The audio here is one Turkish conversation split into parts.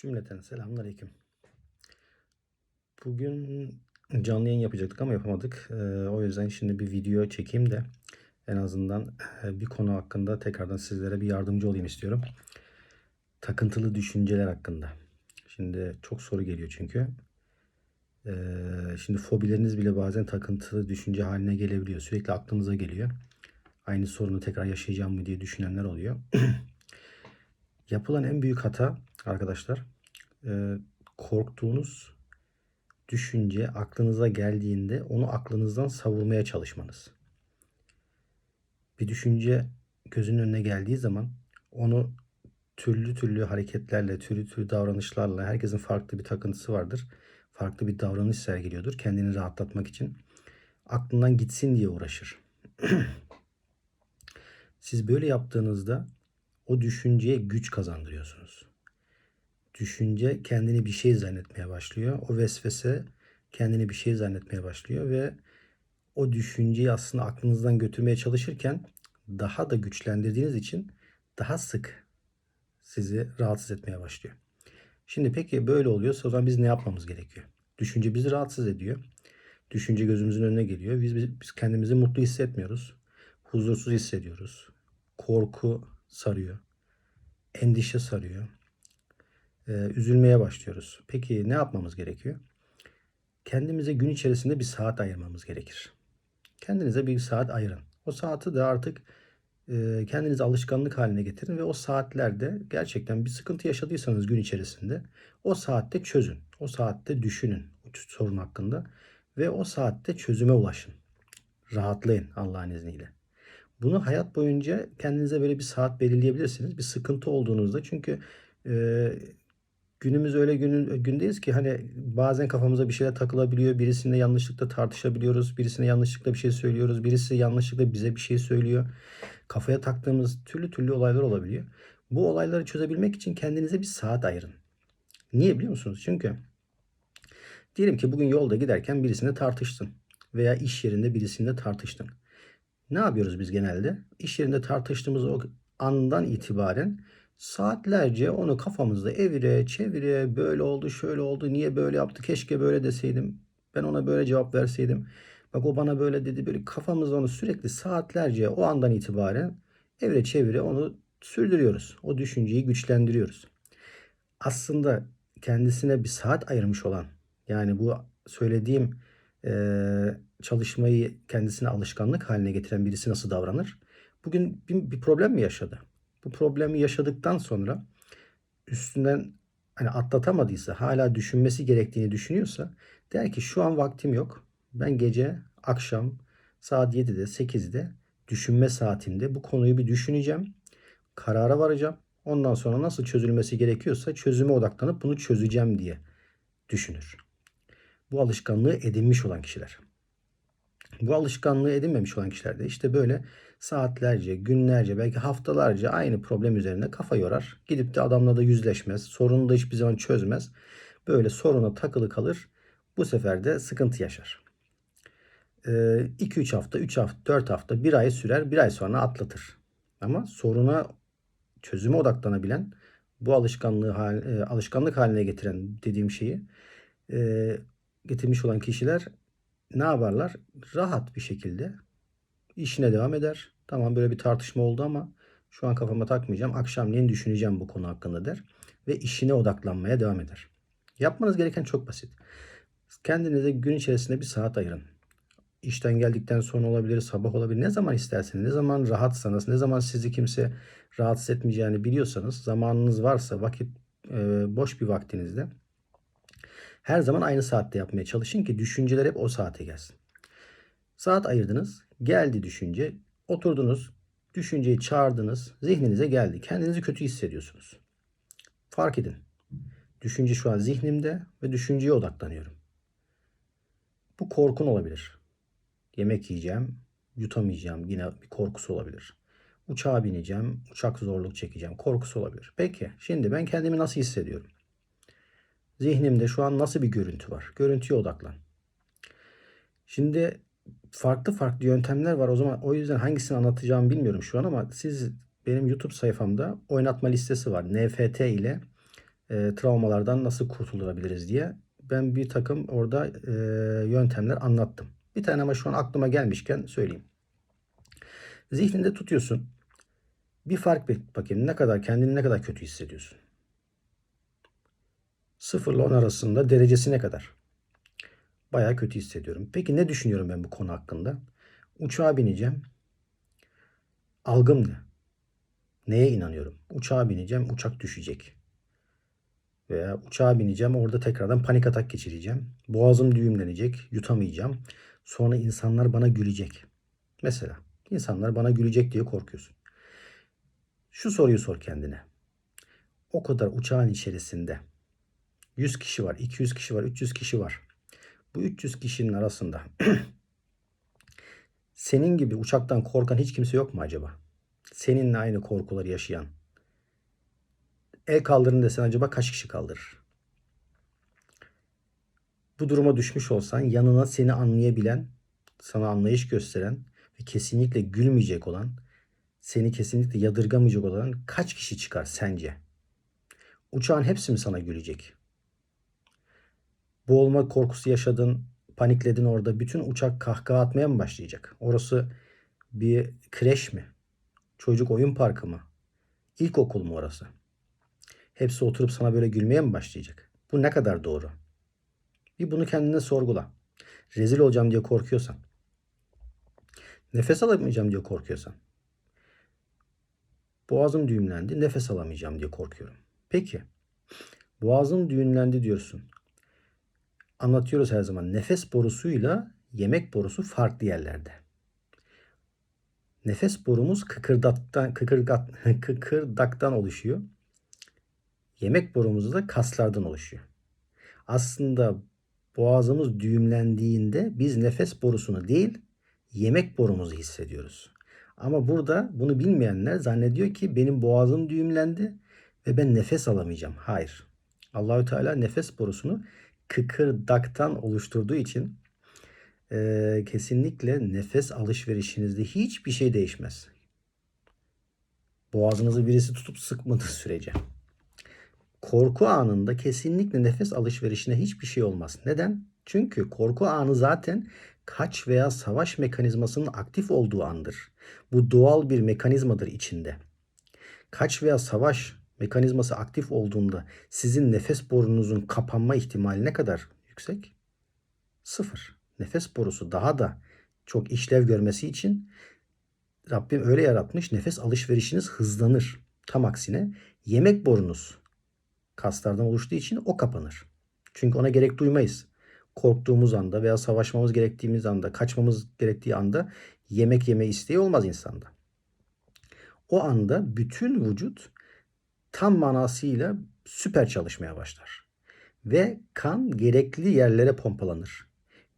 Cümleten selamünaleyküm. Bugün canlı yayın yapacaktık ama yapamadık. Ee, o yüzden şimdi bir video çekeyim de en azından e, bir konu hakkında tekrardan sizlere bir yardımcı olayım istiyorum. Takıntılı düşünceler hakkında. Şimdi çok soru geliyor çünkü. Ee, şimdi fobileriniz bile bazen takıntılı düşünce haline gelebiliyor. Sürekli aklınıza geliyor. Aynı sorunu tekrar yaşayacağım mı diye düşünenler oluyor. Yapılan en büyük hata arkadaşlar e, korktuğunuz düşünce aklınıza geldiğinde onu aklınızdan savurmaya çalışmanız. Bir düşünce gözünün önüne geldiği zaman onu türlü türlü hareketlerle, türlü türlü davranışlarla herkesin farklı bir takıntısı vardır. Farklı bir davranış sergiliyordur kendini rahatlatmak için. Aklından gitsin diye uğraşır. Siz böyle yaptığınızda o düşünceye güç kazandırıyorsunuz. Düşünce kendini bir şey zannetmeye başlıyor. O vesvese kendini bir şey zannetmeye başlıyor ve o düşünceyi aslında aklınızdan götürmeye çalışırken daha da güçlendirdiğiniz için daha sık sizi rahatsız etmeye başlıyor. Şimdi peki böyle oluyorsa o zaman biz ne yapmamız gerekiyor? Düşünce bizi rahatsız ediyor. Düşünce gözümüzün önüne geliyor. Biz, biz, biz kendimizi mutlu hissetmiyoruz. Huzursuz hissediyoruz. Korku sarıyor. Endişe sarıyor. Ee, üzülmeye başlıyoruz. Peki ne yapmamız gerekiyor? Kendimize gün içerisinde bir saat ayırmamız gerekir. Kendinize bir saat ayırın. O saati de artık e, kendinize alışkanlık haline getirin ve o saatlerde gerçekten bir sıkıntı yaşadıysanız gün içerisinde o saatte çözün. O saatte düşünün sorun hakkında ve o saatte çözüme ulaşın. Rahatlayın Allah'ın izniyle. Bunu hayat boyunca kendinize böyle bir saat belirleyebilirsiniz. Bir sıkıntı olduğunuzda çünkü e, günümüz öyle günün, gündeyiz ki hani bazen kafamıza bir şeyler takılabiliyor. Birisine yanlışlıkla tartışabiliyoruz. Birisine yanlışlıkla bir şey söylüyoruz. Birisi yanlışlıkla bize bir şey söylüyor. Kafaya taktığımız türlü türlü olaylar olabiliyor. Bu olayları çözebilmek için kendinize bir saat ayırın. Niye biliyor musunuz? Çünkü diyelim ki bugün yolda giderken birisine tartıştın veya iş yerinde birisiyle tartıştın. Ne yapıyoruz biz genelde? İş yerinde tartıştığımız o andan itibaren saatlerce onu kafamızda evire çevire böyle oldu şöyle oldu niye böyle yaptı keşke böyle deseydim ben ona böyle cevap verseydim bak o bana böyle dedi böyle kafamızda onu sürekli saatlerce o andan itibaren evire çevire onu sürdürüyoruz o düşünceyi güçlendiriyoruz aslında kendisine bir saat ayırmış olan yani bu söylediğim e, çalışmayı kendisine alışkanlık haline getiren birisi nasıl davranır? Bugün bir, bir problem mi yaşadı? Bu problemi yaşadıktan sonra üstünden hani atlatamadıysa, hala düşünmesi gerektiğini düşünüyorsa der ki şu an vaktim yok. Ben gece, akşam saat 7'de, 8'de düşünme saatimde bu konuyu bir düşüneceğim. Karara varacağım. Ondan sonra nasıl çözülmesi gerekiyorsa çözüme odaklanıp bunu çözeceğim diye düşünür. Bu alışkanlığı edinmiş olan kişiler. Bu alışkanlığı edinmemiş olan kişilerde işte böyle saatlerce, günlerce, belki haftalarca aynı problem üzerine kafa yorar. Gidip de adamla da yüzleşmez. Sorunu da hiçbir zaman çözmez. Böyle soruna takılı kalır. Bu sefer de sıkıntı yaşar. 2-3 hafta, 3 hafta, 4 hafta, 1 ay sürer. 1 ay sonra atlatır. Ama soruna çözüme odaklanabilen bu alışkanlığı hal, alışkanlık haline getiren dediğim şeyi getirmiş olan kişiler ne yaparlar? Rahat bir şekilde işine devam eder. Tamam böyle bir tartışma oldu ama şu an kafama takmayacağım. Akşamleyin düşüneceğim bu konu hakkında der. Ve işine odaklanmaya devam eder. Yapmanız gereken çok basit. Kendinize gün içerisinde bir saat ayırın. İşten geldikten sonra olabilir, sabah olabilir. Ne zaman isterseniz, ne zaman rahatsanız, ne zaman sizi kimse rahatsız etmeyeceğini biliyorsanız, zamanınız varsa, vakit boş bir vaktinizde her zaman aynı saatte yapmaya çalışın ki düşünceler hep o saate gelsin. Saat ayırdınız. Geldi düşünce. Oturdunuz. Düşünceyi çağırdınız. Zihninize geldi. Kendinizi kötü hissediyorsunuz. Fark edin. Düşünce şu an zihnimde ve düşünceye odaklanıyorum. Bu korkun olabilir. Yemek yiyeceğim, yutamayacağım. Yine bir korkusu olabilir. Uçağa bineceğim, uçak zorluk çekeceğim. Korkusu olabilir. Peki, şimdi ben kendimi nasıl hissediyorum? Zihnimde şu an nasıl bir görüntü var? Görüntüye odaklan. Şimdi farklı farklı yöntemler var. O zaman o yüzden hangisini anlatacağımı bilmiyorum şu an ama siz benim YouTube sayfamda oynatma listesi var. NFT ile e, travmalardan nasıl kurtulabiliriz diye ben bir takım orada e, yöntemler anlattım. Bir tane ama şu an aklıma gelmişken söyleyeyim. Zihninde tutuyorsun. Bir fark bakayım ne kadar kendini ne kadar kötü hissediyorsun. 0 ile 10 arasında derecesi ne kadar? Bayağı kötü hissediyorum. Peki ne düşünüyorum ben bu konu hakkında? Uçağa bineceğim. Algım ne? Neye inanıyorum? Uçağa bineceğim, uçak düşecek. Veya uçağa bineceğim, orada tekrardan panik atak geçireceğim. Boğazım düğümlenecek, yutamayacağım. Sonra insanlar bana gülecek. Mesela insanlar bana gülecek diye korkuyorsun. Şu soruyu sor kendine. O kadar uçağın içerisinde 100 kişi var, 200 kişi var, 300 kişi var. Bu 300 kişinin arasında senin gibi uçaktan korkan hiç kimse yok mu acaba? Seninle aynı korkuları yaşayan. El kaldırın desen acaba kaç kişi kaldırır? Bu duruma düşmüş olsan yanına seni anlayabilen, sana anlayış gösteren ve kesinlikle gülmeyecek olan, seni kesinlikle yadırgamayacak olan kaç kişi çıkar sence? Uçağın hepsi mi sana gülecek? Boğulma korkusu yaşadın, panikledin orada. Bütün uçak kahkaha atmaya mı başlayacak? Orası bir kreş mi? Çocuk oyun parkı mı? İlkokul mu orası? Hepsi oturup sana böyle gülmeye mi başlayacak? Bu ne kadar doğru? Bir bunu kendine sorgula. Rezil olacağım diye korkuyorsan. Nefes alamayacağım diye korkuyorsan. Boğazım düğümlendi, nefes alamayacağım diye korkuyorum. Peki, boğazım düğümlendi diyorsun. Anlatıyoruz her zaman. Nefes borusuyla yemek borusu farklı yerlerde. Nefes borumuz kıkırdaktan, kıkırdak, kıkırdaktan oluşuyor. Yemek borumuz da kaslardan oluşuyor. Aslında boğazımız düğümlendiğinde biz nefes borusunu değil yemek borumuzu hissediyoruz. Ama burada bunu bilmeyenler zannediyor ki benim boğazım düğümlendi ve ben nefes alamayacağım. Hayır. Allahü Teala nefes borusunu kıkırdaktan oluşturduğu için e, kesinlikle nefes alışverişinizde hiçbir şey değişmez. Boğazınızı birisi tutup sıkmadığı sürece. Korku anında kesinlikle nefes alışverişine hiçbir şey olmaz. Neden? Çünkü korku anı zaten kaç veya savaş mekanizmasının aktif olduğu andır. Bu doğal bir mekanizmadır içinde. Kaç veya savaş mekanizması aktif olduğunda sizin nefes borunuzun kapanma ihtimali ne kadar yüksek? Sıfır. Nefes borusu daha da çok işlev görmesi için Rabbim öyle yaratmış nefes alışverişiniz hızlanır. Tam aksine yemek borunuz kaslardan oluştuğu için o kapanır. Çünkü ona gerek duymayız. Korktuğumuz anda veya savaşmamız gerektiğimiz anda, kaçmamız gerektiği anda yemek yeme isteği olmaz insanda. O anda bütün vücut tam manasıyla süper çalışmaya başlar. Ve kan gerekli yerlere pompalanır.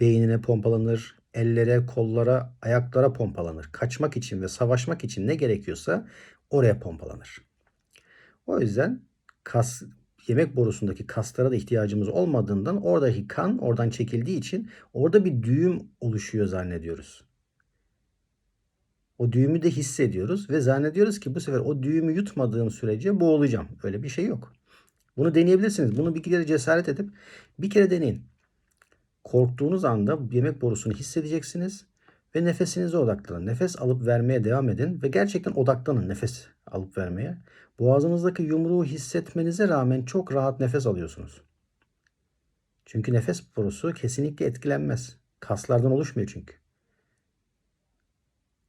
Beynine pompalanır, ellere, kollara, ayaklara pompalanır. Kaçmak için ve savaşmak için ne gerekiyorsa oraya pompalanır. O yüzden kas yemek borusundaki kaslara da ihtiyacımız olmadığından oradaki kan oradan çekildiği için orada bir düğüm oluşuyor zannediyoruz. O düğümü de hissediyoruz ve zannediyoruz ki bu sefer o düğümü yutmadığım sürece boğulacağım. Öyle bir şey yok. Bunu deneyebilirsiniz. Bunu bir kere cesaret edip bir kere deneyin. Korktuğunuz anda yemek borusunu hissedeceksiniz ve nefesinize odaklanın. Nefes alıp vermeye devam edin ve gerçekten odaklanın nefes alıp vermeye. Boğazınızdaki yumruğu hissetmenize rağmen çok rahat nefes alıyorsunuz. Çünkü nefes borusu kesinlikle etkilenmez. Kaslardan oluşmuyor çünkü.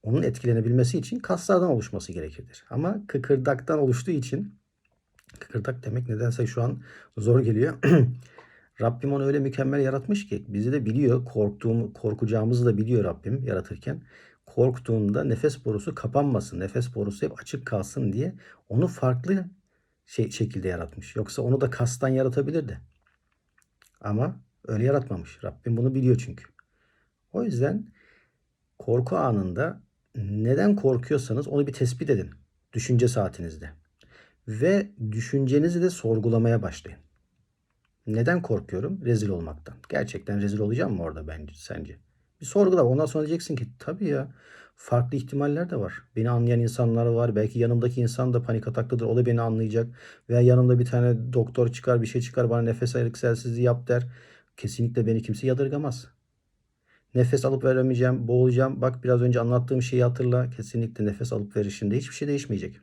Onun etkilenebilmesi için kaslardan oluşması gerekirdir. Ama kıkırdaktan oluştuğu için kıkırdak demek nedense şu an zor geliyor. Rabbim onu öyle mükemmel yaratmış ki bizi de biliyor. Korktuğum, korkacağımızı da biliyor Rabbim yaratırken. Korktuğunda nefes borusu kapanmasın, nefes borusu hep açık kalsın diye onu farklı şey, şekilde yaratmış. Yoksa onu da kastan yaratabilirdi. Ama öyle yaratmamış. Rabbim bunu biliyor çünkü. O yüzden korku anında neden korkuyorsanız onu bir tespit edin. Düşünce saatinizde. Ve düşüncenizi de sorgulamaya başlayın. Neden korkuyorum? Rezil olmaktan. Gerçekten rezil olacağım mı orada bence sence? Bir sorgula. Ondan sonra diyeceksin ki tabii ya farklı ihtimaller de var. Beni anlayan insanlar var. Belki yanımdaki insan da panik ataklıdır. O da beni anlayacak. Veya yanımda bir tane doktor çıkar, bir şey çıkar bana nefes egzersizliği yap der. Kesinlikle beni kimse yadırgamaz. Nefes alıp veremeyeceğim, boğulacağım. Bak biraz önce anlattığım şeyi hatırla. Kesinlikle nefes alıp verişinde hiçbir şey değişmeyecek.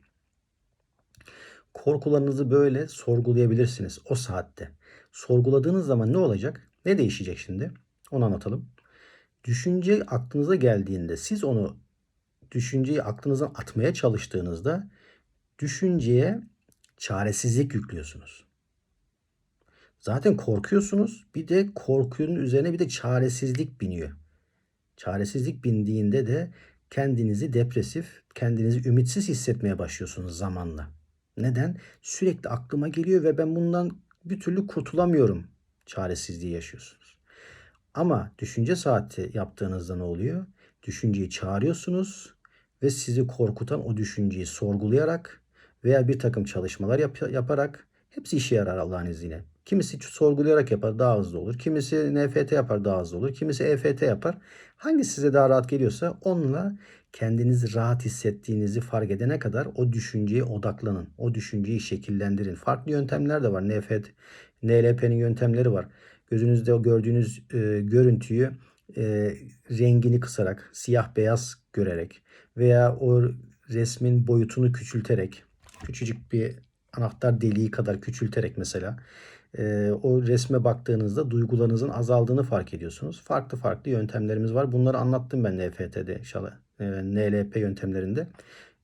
Korkularınızı böyle sorgulayabilirsiniz o saatte. Sorguladığınız zaman ne olacak? Ne değişecek şimdi? Onu anlatalım. Düşünce aklınıza geldiğinde siz onu düşünceyi aklınızdan atmaya çalıştığınızda düşünceye çaresizlik yüklüyorsunuz. Zaten korkuyorsunuz. Bir de korkunun üzerine bir de çaresizlik biniyor. Çaresizlik bindiğinde de kendinizi depresif, kendinizi ümitsiz hissetmeye başlıyorsunuz zamanla. Neden? Sürekli aklıma geliyor ve ben bundan bir türlü kurtulamıyorum. Çaresizliği yaşıyorsunuz. Ama düşünce saati yaptığınızda ne oluyor? Düşünceyi çağırıyorsunuz ve sizi korkutan o düşünceyi sorgulayarak veya bir takım çalışmalar yap- yaparak hepsi işe yarar Allah'ın izniyle. Kimisi sorgulayarak yapar daha hızlı olur. Kimisi NFT yapar daha hızlı olur. Kimisi EFT yapar. Hangisi size daha rahat geliyorsa onunla kendinizi rahat hissettiğinizi fark edene kadar o düşünceye odaklanın. O düşünceyi şekillendirin. Farklı yöntemler de var. NFT, NLP'nin yöntemleri var. Gözünüzde o gördüğünüz e, görüntüyü e, rengini kısarak, siyah beyaz görerek veya o resmin boyutunu küçülterek, küçücük bir anahtar deliği kadar küçülterek mesela e, o resme baktığınızda duygularınızın azaldığını fark ediyorsunuz. Farklı farklı yöntemlerimiz var. Bunları anlattım ben NFT'de inşallah. E, NLP yöntemlerinde.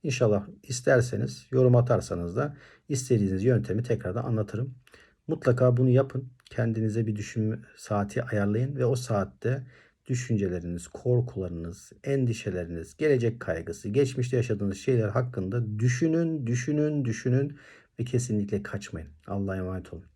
İnşallah isterseniz yorum atarsanız da istediğiniz yöntemi tekrardan anlatırım. Mutlaka bunu yapın. Kendinize bir düşünme saati ayarlayın ve o saatte düşünceleriniz, korkularınız, endişeleriniz, gelecek kaygısı, geçmişte yaşadığınız şeyler hakkında düşünün, düşünün, düşünün ve kesinlikle kaçmayın. Allah'a emanet olun.